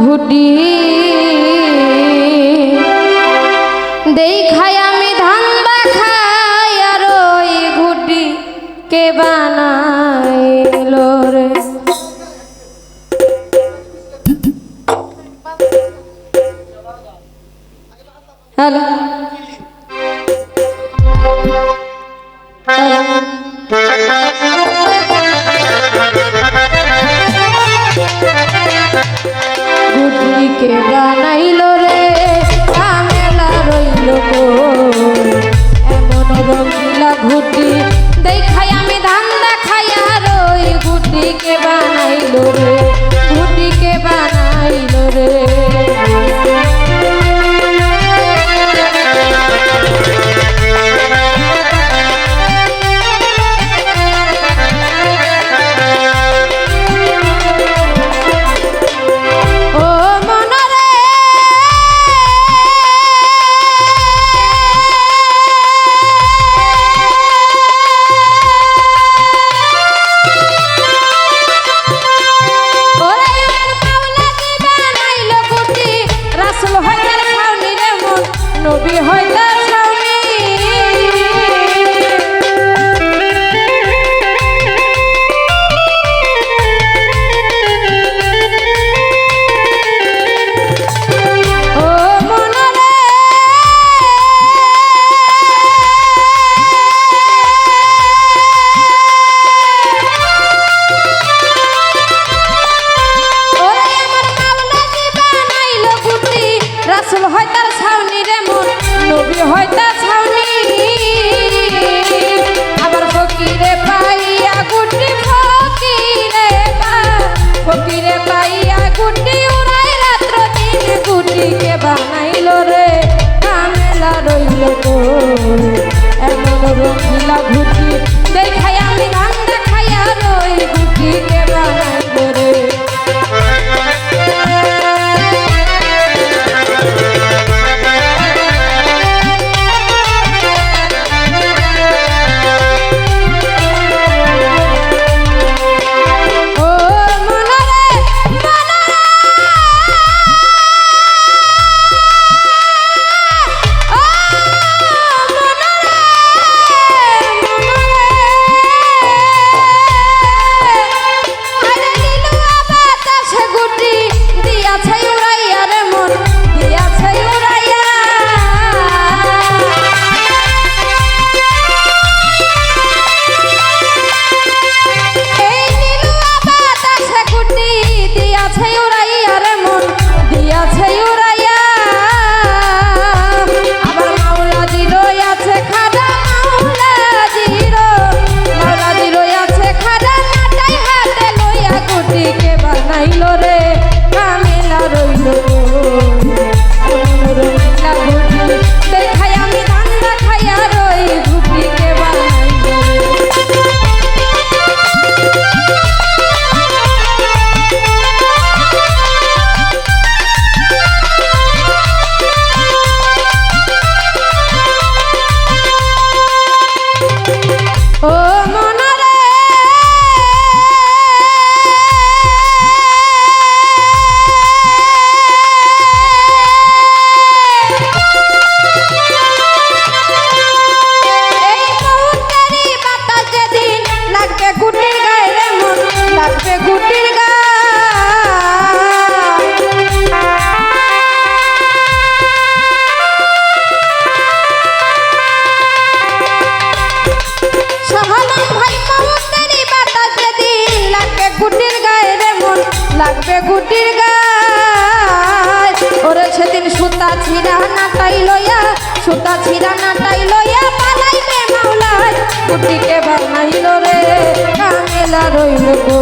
ঘুটি। দেই খাই আমি ধান খাই আর ওই ঘুটি কে বানাইল রে? হ্যালো? Oh. নবী হইতে ফকিরে পাইয়া গুটি উড়াই রাত্র দিন গুটিকে বানাইল রে। কামেলা রইল এমন রঙিলা ঘুটি লাগবে গুটির গাছ। ওরে সেদিন সুতা ছিঁড়া নাটাই লইয়া, সুতা ছিঁড়া নাটাই লইয়া পালাইবে মাওলায়। গুটিকে ভালো বানাইল রে কামেলা রইল গো।